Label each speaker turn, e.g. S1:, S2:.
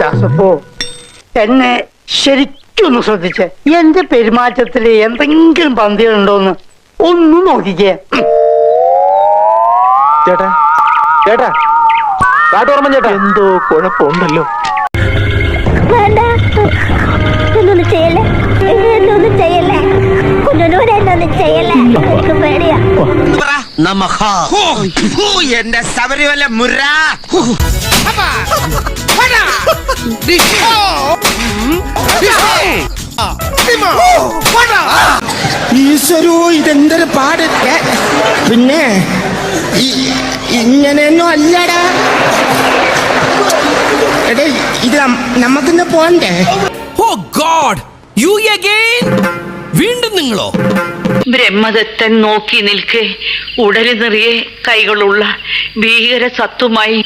S1: ദാസപ്പോ എന്നെ ശരിക്കൊന്ന് ശ്രദ്ധിച്ച്. എന്റെ പെരുമാറ്റത്തിൽ എന്തെങ്കിലും പന്തികളുണ്ടോന്ന് ഒന്ന് നോക്കിക്കേ.
S2: ചേട്ടാ ചേട്ടാ കാട്ടോർമ്മ ചേട്ടാ. എന്തോ കുഴപ്പമുണ്ടല്ലോ.
S3: വേണ്ട എന്നൊന്നും ചെയ്യല്ലേ? എന്നൊന്നും ചെയ്യല്ലേ? കുഞ്ഞുനൂരെ എന്നൊന്നും ചെയ്യല്ലേ? എനിക്ക് പേടിയാ.
S4: ഹോ, ഹോ, എന്റെ ശബരിമല മുര.
S5: ഈശ്വരോ ഇതെന്തൊരു പാട്. പിന്നെ ഇങ്ങനെയൊന്നും അല്ലടാ. എടേ ഇത് നമുക്കിന്ന് പോണ്ടേ?
S6: ഓ ഗോഡ് യു അഗൈൻ വീണ്ടും നിങ്ങളോ?
S7: ബ്രഹ്മദത്തൻ നോക്കി നിൽക്കെ. ഉടലി നിറയെ കൈകളുള്ള ഭീകര സത്വമായി